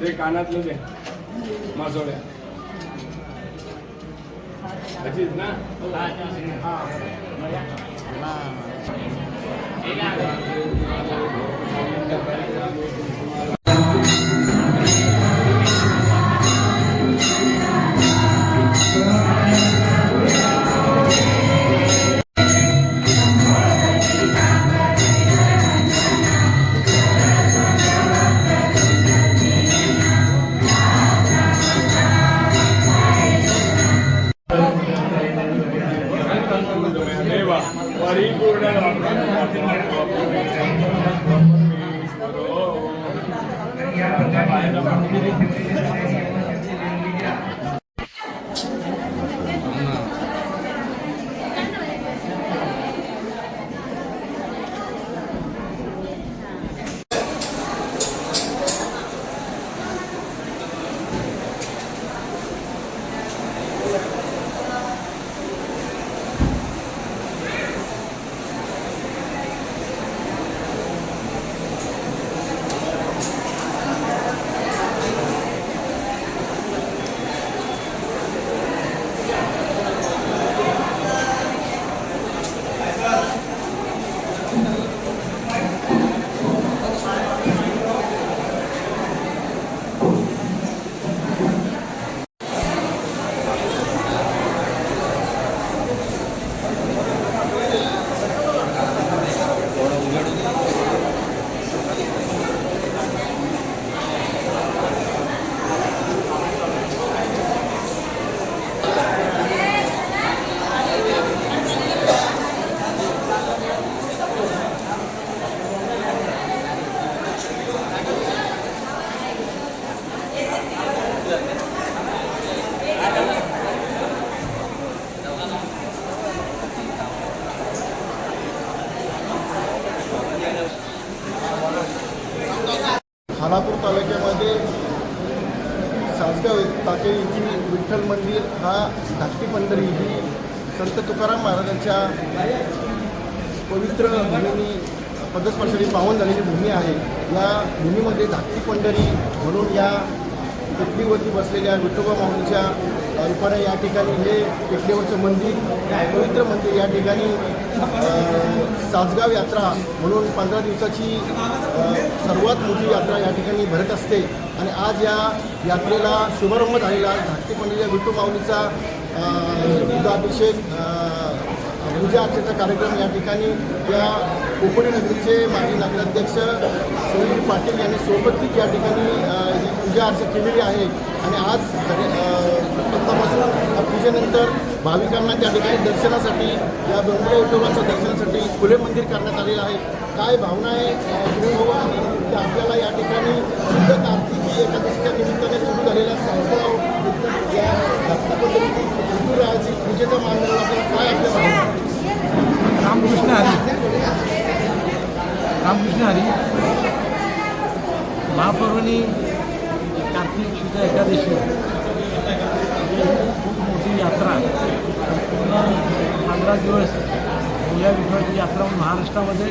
ते कानातलं दे. मासोळ्या अशीच ना? हा. सासगाव येथील विठ्ठल मंदिर हा धाकटी पंढरी ही संत तुकाराम महाराजांच्या पवित्र भूमीनी पदस्पर्शाने पावन झालेली भूमी आहे. या भूमीमध्ये धाकटी पंढरी म्हणून या टेकडीवरती बसलेल्या विठोबा माऊलीच्या रूपाने या ठिकाणी हे टेकडीवरचं मंदिर पवित्र मंदिर या ठिकाणी सासगाव यात्रा म्हणून पंधरा दिवसाची सर्वात मोठी यात्रा या ठिकाणी भरत असते. आणि आज या यात्रेला शुभारंभ झालेला धाकटी पंडित विठू माऊलीचा दुधाभिषेक पूजा अर्चेचा कार्यक्रम या ठिकाणी या कोकणी नगरीचे माजी नगराध्यक्ष सुनील पाटील यांनी सोबत या ठिकाणी ही पूजा अर्चा केलेली आहे. आणि आज आत्तापासून पूजेनंतर भाविकांना त्या ठिकाणी दर्शनासाठी या डोंगरे उद्योगाच्या दर्शनासाठी खुले मंदिर करण्यात आलेलं आहे. काय भावना आहे अ, सुनील भाऊ की आपल्याला या ठिकाणी शुद्ध कार्तिकी एकादशीच्या निमित्ताने सुरू झालेल्या सावगाव या भक्तपद्धती विठुरायाची पूजेचा मान मिळाला आपल्याला काय आपल्या भावना आहे? रामकृष्ण हरी रामकृष्ण हरी महापर्वणी कार्तिक शुद्ध एकादशी. खूप मोठी यात्रा. पूर्ण पंधरा दिवस मुल्या विठ्ठलाची यात्रा म्हणून महाराष्ट्रामध्ये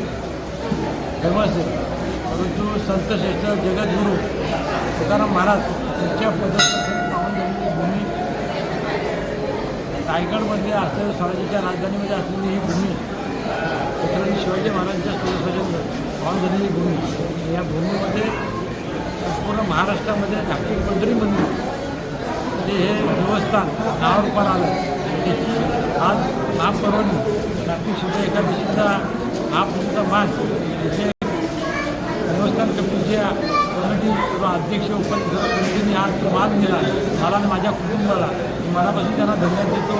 फेमस आहे. परंतु संत श्रेष्ठ जगद्गुरू तुकाराम महाराज यांच्या पद्धतीने पावन झालेली भूमी रायगडमध्ये असलेल्या स्वराज्याच्या राजधानीमध्ये असलेली ही भूमी छत्रपती शिवाजी महाराजांच्या सूर्यस्वजन पावन झालेली भूमी. या भूमीमध्ये पूर्ण महाराष्ट्रामध्ये जागतिक पंढरी मंदिर. म्हणजे हे देवस्थान नावारूपार आलं. त्याची आज महापर्वणी जागतिक शुद्ध एकादशीचा महापूजेचा मान. याचे देवस्थान कमिटीच्या कमिटी किंवा अध्यक्ष उपाध्यक्ष आज तो मान दिला. मला आणि माझ्या कुटुंबाला. मनापासून त्यांना धन्यवाद देतो.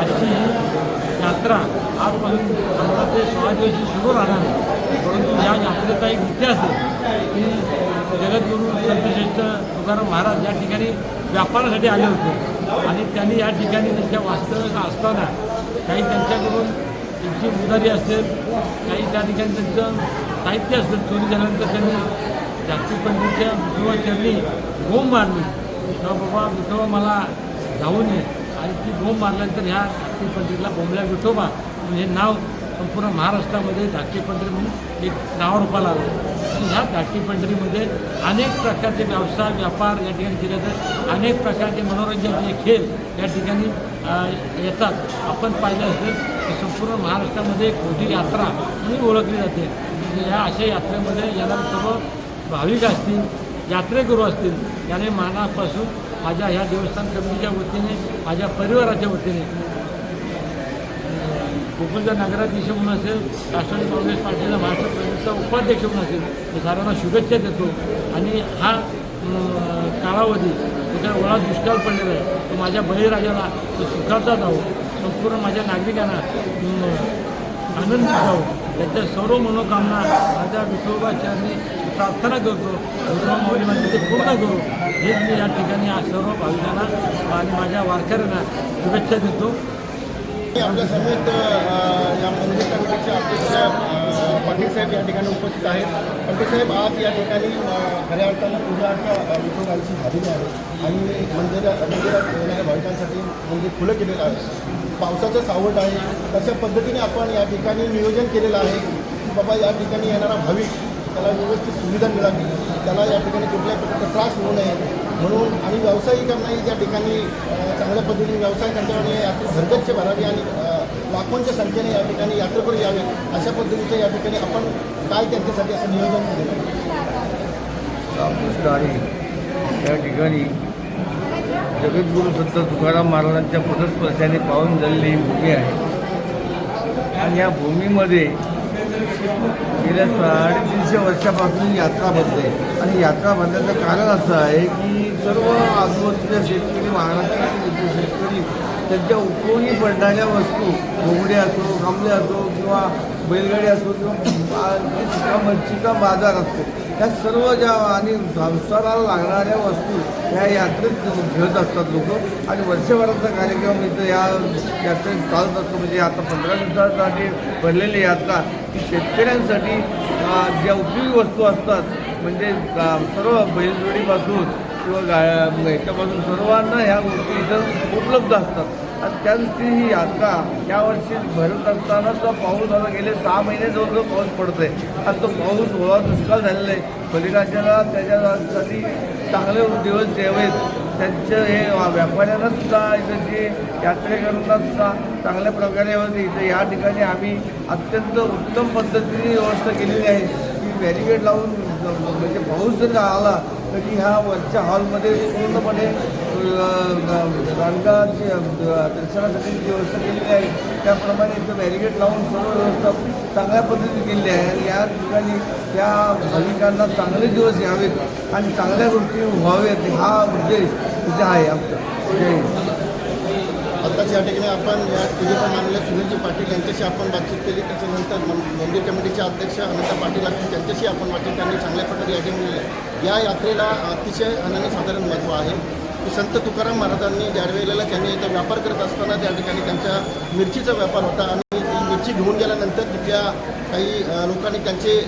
आजची ही यात्रा आजपासून पंधरा ते सोळा दिवशी सुरू राहणार आहे. परंतु या यात्रेचा एक इतिहास आहे की जगद्गुरू संतश्रेष्ठ तुकाराम महाराज या ठिकाणी व्यापारासाठी आले होते. आणि त्यांनी या ठिकाणी त्यांच्या वास्तव्य असताना काही त्यांच्याकडून त्यांची उदारी असेल काही त्या ठिकाणी त्यांचं साहित्य असेल चोरी झाल्यानंतर त्यांनी जागतिक पंडितच्या विठोबा चरणी बोंब मारली. तेव्हा बाबा विठोबा मला जाऊ नये आणि ती बोंब मारल्यानंतर ह्या जागतिक पंडितला बोंबल्या विठोबा हे नाव संपूर्ण महाराष्ट्रामध्ये धाकटी पंडित म्हणून एक नावारूपाला आलं. सुद्धा ह्या धाकटी पंढरीमध्ये अनेक प्रकारचे व्यवसाय व्यापार या ठिकाणी केले जातात. अनेक प्रकारचे मनोरंजनाचे खेळ या ठिकाणी येतात. आपण पाहिलं असेल की संपूर्ण महाराष्ट्रामध्ये एक मोठी यात्रा म्हणून ओळखली जाते. म्हणजे या अशा यात्रेमध्ये याला सर्व भाविक असतील यात्रेकरू असतील याने मानापासून माझ्या ह्या देवस्थान कमिटीच्या वतीने माझ्या परिवाराच्या वतीने गोकुलचा नगराध्यक्ष म्हणून असेल राष्ट्रवादी काँग्रेस पार्टीचा महाराष्ट्र प्रदेशचा उपाध्यक्ष म्हणून असेल मी सर्वांना शुभेच्छा देतो. आणि हा कालावधी त्याच्या वळा दुष्काळ पडलेला आहे तो माझ्या बळीराजाला तो सुखाचा जावो संपूर्ण माझ्या नागरिकांना आनंद आनंदित जावो त्याच्या सर्व मनोकामना माझ्या विठोबाच्यांनी प्रार्थना करतो. विठोबा ते पूर्ण करू. हेच मी या ठिकाणी आज सर्व भाविकांना आणि माझ्या वारकऱ्यांना शुभेच्छा देतो. आपल्या समेत या मंदिर कमिटीचे अध्यक्ष पाटील साहेब या ठिकाणी उपस्थित आहेत. पाटील साहेब आज या ठिकाणी खऱ्या अर्थानं पूजाच्या अ, विठोबांची झालेली आहे. आणि मंदिर मंदिरात येणाऱ्या भाविकांसाठी मंदिर खुलं केलेलं आहे. पावसाचं सावट आहे. तशा पद्धतीने आपण या ठिकाणी नियोजन केलेलं आहे की बाबा या ठिकाणी येणारा भाविक त्याला व्यवस्थित सुविधा मिळावी. त्याला या ठिकाणी कुठल्याही प्रकारचा त्रास होऊ नये. म्हणून आणि व्यावसायिकांनाही त्या ठिकाणी चांगल्या पद्धतीने व्यवसाय त्यांच्याकडे यात्रा भरगच्च भरावी आणि लाखोंच्या संख्येने या ठिकाणी यात्रेकरू यावे. अशा पद्धतीचं या ठिकाणी आपण काय त्यांच्यासाठी असं नियोजन केलं रामकृष्ण हरी या ठिकाणी जगद्गुरू संत तुकाराम महाराजांच्या पदस्पर्शाने पाहून झालेली ही भूमी आहे. आणि या भूमीमध्ये गेल्या साडेतीनशे वर्षापासून यात्रा भरते. आणि यात्रा भरण्याचं कारण असं आहे की सर्व आजूबाजूच्या शेतकरी महाराष्ट्रातील शेतकरी त्यांच्या उपयोगी पडणाऱ्या वस्तू घोगडे असो गामले असो किंवा बैलगाडी असो किंवा चिका चिका बाजार असतो त्या सर्व ज्या आणि संसाराला लागणाऱ्या वस्तू ह्या यात्रेत घेत असतात लोक. आणि वर्षभराचा कार्यक्रम इथं या यात्रेत चालत असतो. म्हणजे आता पंधरा दिवसासाठी भरलेली यात्रा ही शेतकऱ्यांसाठी ज्या उपयोगी वस्तू असतात म्हणजे सर्व बैलजोडीपासून किंवा गा याच्यापासून सर्वांना ह्या गोष्टी इथं उपलब्ध असतात. आणि त्यांची ही यात्रा यावर्षी भरत असताना तो पाऊस आता गेले सहा महिने जवळजवळ पाऊस पडतोय. आणि तो पाऊस ओळा दुष्काळ झालेला आहे. बलिराजाला त्याच्यासाठी चांगले दिवस द्यावेत. त्यांचं हे व्यापाऱ्यांना सुद्धा इथं जे यात्रेकरूंना सुद्धा चांगल्या प्रकारे होते. इथं या ठिकाणी आम्ही अत्यंत उत्तम पद्धतीने व्यवस्था केलेली आहे. की बॅरिकेड लावून म्हणजे पाऊस जर आला तरी ह्या वरच्या हॉलमध्ये पूर्णपणे रांगाची दर्शनासाठी जी व्यवस्था केलेली आहे त्याप्रमाणे इथं बॅरिकेड लावून सर्व व्यवस्था चांगल्या पद्धतीने केलेली आहे. आणि या ठिकाणी त्या भाविकांना चांगले दिवस यावेत आणि चांगल्या गोष्टी व्हावेत हा उद्देश तिथे आहे आमचा. जय आताच या ठिकाणी आपण या पूजेच्या मानलेल्या सुनीलजी पाटील यांच्याशी आपण बातचीत केली. त्याच्यानंतर मंदिर कमिटीचे अध्यक्ष अनंत पाटील असतील त्यांच्याशी आपण बातचीत त्यांनी चांगल्या प्रकारे या ठिकाणी या यात्रेला अतिशय अनन्यसाधारण महत्त्व आहे. की संत तुकाराम महाराजांनी ज्या वेळेला त्यांनी इथं व्यापार करत असताना त्या ठिकाणी त्यांच्या मिरचीचा व्यापार होता आणि ती मिरची घेऊन गेल्यानंतर तिथल्या काही लोकांनी त्यांचे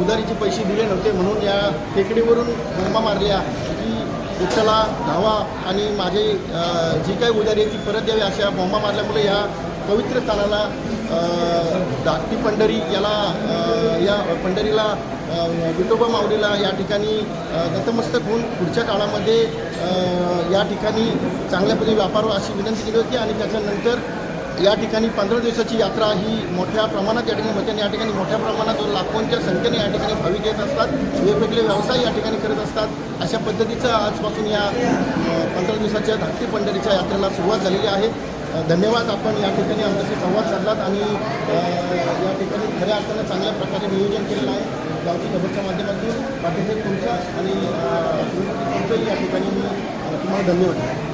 उधारीचे पैसे दिले नव्हते. म्हणून या टेकडीवरून बोंबा मारल्या. की विठ्ठला धावा आणि माझे जी काही उदारी आहे ती परत द्यावी अशा बॉम्बा मारल्यामुळे या पवित्र स्थानाला धाकटी पंढरी याला या पंढरीला विठोबा माऊलीला या ठिकाणी अ, नतमस्तक होऊन पुढच्या काळामध्ये या ठिकाणी चांगल्या पद्धतीने व्यापार अशी विनंती केली होती आणि त्याच्यानंतर या ठिकाणी पंधरा दिवसाची यात्रा ही मोठ्या प्रमाणात या ठिकाणी म्हणजे या ठिकाणी मोठ्या प्रमाणात लाखोंच्या संख्येने या ठिकाणी भाविक येत असतात. वेगवेगळे व्यवसाय या ठिकाणी करत असतात. अशा पद्धतीचं आजपासून या पंधरा दिवसाच्या धाकटी पंढरीच्या यात्रेला सुरुवात झालेली आहे. धन्यवाद. आपण या ठिकाणी आमच्याशी संवाद साधलात आणि या ठिकाणी खऱ्या अर्थानं चांगल्या प्रकारे नियोजन केलेलं आहे. गावची खबरच्या माध्यमातून. पाठीसाहेब तुमच्या आणि तुमचंही या ठिकाणी मी तुम्हाला धन्यवाद